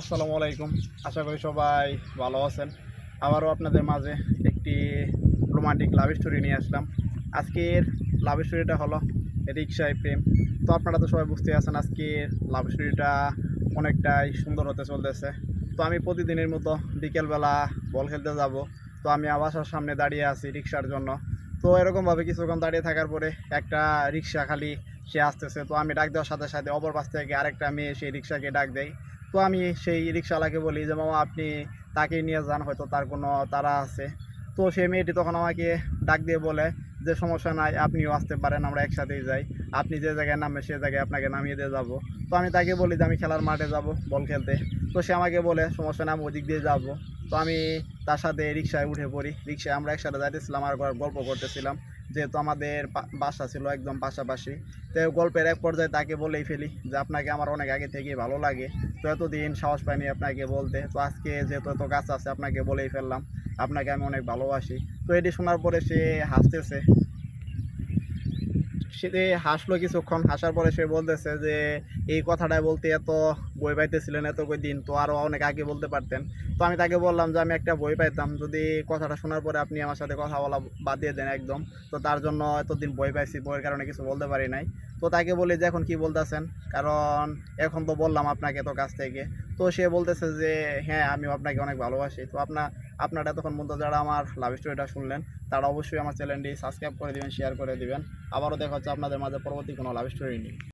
আসসালামু আলাইকুম। আশা করি সবাই ভালো আছেন। আবারও আপনাদের মাঝে একটি রোমান্টিক লাভ স্টোরি নিয়ে আসলাম। আজকের লাভ স্টোরিটা হলো রিক্সায় প্রেম। তো আপনারা তো সবাই বুঝতে আছেন, আজকের লাভ স্টোরিটা অনেকটাই সুন্দর হতে চলতেছে। তো আমি প্রতিদিনের মতো বিকেলবেলা বল খেলতে যাব। তো আমি আবাসার সামনে দাঁড়িয়ে আছি রিক্সার জন্য। তো এরকমভাবে কিছুক্ষণ দাঁড়িয়ে থাকার পরে একটা রিক্সা খালি সে আসতেছে। তো আমি ডাক দেওয়ার সাথে সাথে অপর পাশ থেকে আরেকটা মেয়ে সেই রিক্সাকে ডাক দেয়। তো আমি সেই রিক্সাওয়ালাকে বলি যে, মামা, আপনি তাকে নিয়ে যান, হয়তো তার কোনো তারা আছে। তো সেই মেয়েটি তখন আমাকে ডাক দিয়ে বলে যে, সমস্যা নাই, আপনিও আসতে পারেন, আমরা একসাথেই যাই। আপনি যে জায়গায় নামবে সে জায়গায় আপনাকে নামিয়ে দিয়ে যাব। তো আমি তাকে বলি যে, আমি খেলার মাঠে যাব বল খেলতে। তো সে আমাকে বলে, সমস্যা নাই, আমি ওদিক দিয়ে যাব। তো আমি তার সাথে রিক্সায় উঠে পড়ি। রিক্সায় আমরা একসাথে যাইতেছিলাম আর গল্প করতেছিলাম। যেহেতু আমাদের বাসা ছিল একদম পাশাপাশি, তো গল্পের এক পর্যায়ে তাকে বলেই ফেলি যে আপনাকে আমার অনেক আগে থেকেই ভালো লাগে। তো এতদিন সাহস পাইনি আপনাকে বলতে। তো আজকে যেহেতু এত কাজ আছে, আপনাকে বলেই ফেললাম। আপনাকে আমি অনেক ভালোবাসি। তো এটি শোনার পরে সে হাসতেছে। সে হাসলো কিছুক্ষণ, হাসার পরে সে বলতেছে যে, এই কথাটা বলতে এত বই পাইতেছিলেন এত কই দিন, তো আরও অনেক আগে বলতে পারতেন। তো আমি তাকে বললাম যে, আমি একটা বই পাইতাম, যদি কথাটা শোনার পরে আপনি আমার সাথে কথা বলা বাদ দিয়ে দেন একদম। তো তার জন্য এতদিন বই পাইছি, বইয়ের কারণে কিছু বলতে পারি নাই। তো তাকে বলি যে, এখন কি বলতেছেন? কারণ এখন তো বললাম আপনাকে তো কাছ থেকে। তো সে বলতেছে যে হ্যাঁ আমিও আপনাকে অনেক ভালোবাসি। তো আপনার আপনারা এতক্ষণ পর্যন্ত যারা আমার লাভ স্টোরিটা শুনলেন, তারা অবশ্যই আমার চ্যানেলটি সাবস্ক্রাইব করে দিবেন শেয়ার করে দিবেন। আবারও দেখা হচ্ছে আপনাদের মাঝে পরবর্তী কোনো লাভ স্টোরি নিয়ে।